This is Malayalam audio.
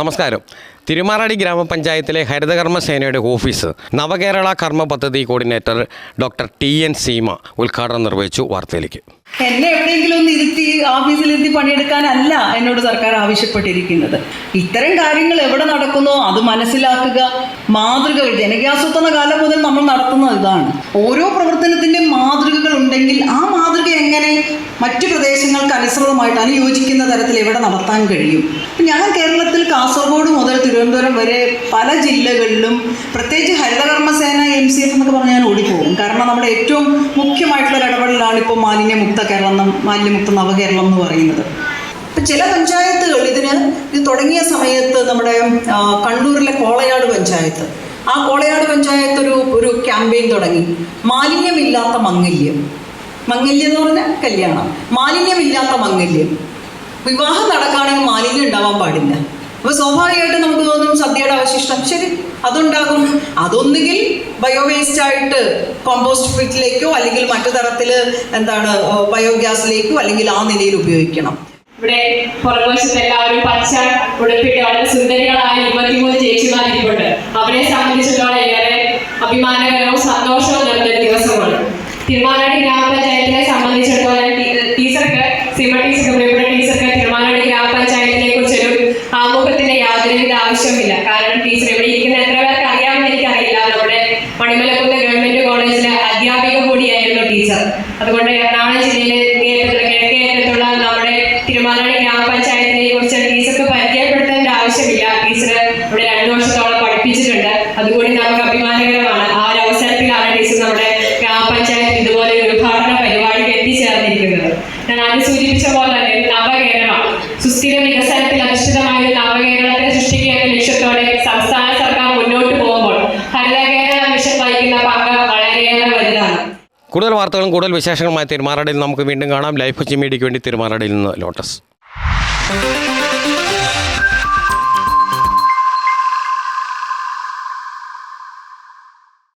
നമസ്കാരം. തിരുമാറാടി ഗ്രാമപഞ്ചായത്തിലെ ഹരിതകർമ്മസേനയുടെ ഓഫീസ് നവകേരള കർമ്മ പദ്ധതി coordinator doctor T N Seema ഉദ്ഘാടനം നിർവഹിച്ചു വാർത്തയിലേക്ക്. എന്നെ എവിടെയെങ്കിലും ഒന്ന് ഇരുത്തി ഓഫീസിലിരുത്തി പണിയെടുക്കാനല്ല എന്നോട് സർക്കാർ ആവശ്യപ്പെട്ടിരിക്കുന്നത്. ഇത്തരം കാര്യങ്ങൾ എവിടെ നടക്കുന്നു അത് മനസ്സിലാക്കുക. മാതൃക ജനകീയാസൂത്രണ കാലം മുതൽ നമ്മൾ നടത്തുന്ന ഇതാണ്. ഓരോ പ്രവർത്തനത്തിന്റെ മാതൃകകൾ ഉണ്ടെങ്കിൽ ആ മാതൃക എങ്ങനെ മറ്റു പ്രദേശങ്ങൾക്ക് അനുസൃതമായിട്ട് അനുയോജിക്കുന്ന തരത്തിൽ എവിടെ നടത്താൻ കഴിയും? ഞാൻ കേരളത്തിൽ കാസർഗോഡ് മുതൽ തിരുവനന്തപുരം വരെ പല ജില്ലകളിലും പ്രത്യേകിച്ച് ഹരിതകർമ്മസേന നമ്മുടെ ഏറ്റവും മുഖ്യമായിട്ടുള്ള ഇടപെടലാണ് ഇപ്പോൾ മാലിന്യമുക്ത കേരളം മാലിന്യമുക്ത നവകേരളം എന്ന് പറയുന്നത്. ഇപ്പം ചില പഞ്ചായത്തുകൾ ഇതിന് ഇത് തുടങ്ങിയ സമയത്ത് നമ്മുടെ കണ്ണൂരിലെ കോളയാട് പഞ്ചായത്ത്. ആ കോളയാട് പഞ്ചായത്ത് ഒരു ഒരു ക്യാമ്പയിൻ തുടങ്ങി. മാലിന്യമില്ലാത്ത മംഗല്യം. മംഗല്യം എന്ന് പറഞ്ഞാൽ കല്യാണം. മാലിന്യമില്ലാത്ത മംഗല്യം. വിവാഹം നടക്കുകയാണെങ്കിൽ മാലിന്യം ഉണ്ടാവാൻ പാടില്ല. അപ്പോൾ സ്വാഭാവികമായിട്ട് നമുക്ക് തോന്നും സദ്യയുടെ അവശിഷ്ടം ശരി അതുണ്ടാകും അതൊന്നുകിൽ ബയോവേസ്റ്റ് ആയിട്ട് കോമ്പോസ്റ്റ് ഫിറ്റിലേക്കോ അല്ലെങ്കിൽ മറ്റു തരത്തിൽ എന്താണ് ബയോഗ്യാസിലേക്കോ അല്ലെങ്കിൽ ആ നിലയിൽ ഉപയോഗിക്കണം ഇവിടെ പുറകുവശത്ത് എല്ലാവരും പച്ച ഉടുപ്പിട്ട് വളരെ സുന്ദരികളായ ഇരുപത്തിമൂന്ന് ചേച്ചിമാരിപ്പുണ്ട് അവരെ സംബന്ധിച്ചിടത്തോളം ഏറെ അഭിമാനകരവും സന്തോഷവും നൽകുന്ന ദിവസമാണ് തിരുമാനാടി ഗ്രാമപഞ്ചായത്തിനെ സംബന്ധിച്ചിടത്തോളം ടീച്ചർക്ക് സിമ ടീച്ചർ ആമുഖത്തിന്റെ യാതൊരുവിധ ആവശ്യമില്ല കാരണം ടീച്ചർ ഇവിടെ ഇരിക്കുന്ന എത്ര പേർക്ക് അറിയാമെന്ന് എനിക്കറിയില്ല. നമ്മുടെ മണിമലക്കുന്ന് ഗവൺമെന്റ് കോളേജിലെ അധ്യാപിക കൂടിയായിരുന്നു ടീച്ചർ. അതുകൊണ്ട് എറണാകുളം ജില്ലയിലെ കിഴക്കേറ്റത്തുള്ള നമ്മുടെ തിരുമാനാടി ഗ്രാമപഞ്ചായത്തിനെ കുറിച്ച് ടീച്ചർക്ക് പരിചയപ്പെടുത്തേണ്ട ആവശ്യമില്ല. ടീച്ചർ ഇവിടെ രണ്ടു വർഷത്തോളം പഠിപ്പിച്ചിട്ടുണ്ട്. അതുകൂടി നമുക്ക് അഭിമാനകരമാണ്. ആ ഒരു അവസരത്തിലാണ് ടീച്ചർ നമ്മുടെ ഗ്രാമപഞ്ചായത്ത് ഇതുപോലെ ഒരു ഉദ്ഘാടന പരിപാടിക്ക് എത്തിച്ചേർന്നിരിക്കുന്നത്. ഞാൻ ആദ്യം സൂചിപ്പിച്ച പോലെ തന്നെ നവകേരളം സുസ്ഥിര വികസനത്തിൽ അധിഷ്ഠിതമായ ഒരു നവകേരളത്തെ സൃഷ്ടിക്കുക എന്ന ലക്ഷ്യത്തോടെ സംസ്ഥാന സർക്കാർ മുന്നോട്ട് പോകുമ്പോൾ ഹരിത കേരള മിഷൻ വഹിക്കുന്ന പങ്ക് വളരെയേറെ വലുതാണ്. കൂടുതൽ വാർത്തകളും കൂടുതൽ വിശേഷങ്ങളുമായി തിരുമാറാടിയിൽ നമുക്ക് വീണ്ടും കാണാം. ലൈഫ് കൊച്ചി മീഡിയയ്ക്ക് വേണ്ടി തിരുമാറാടിയിൽ നിന്ന് ലോട്ടസ്.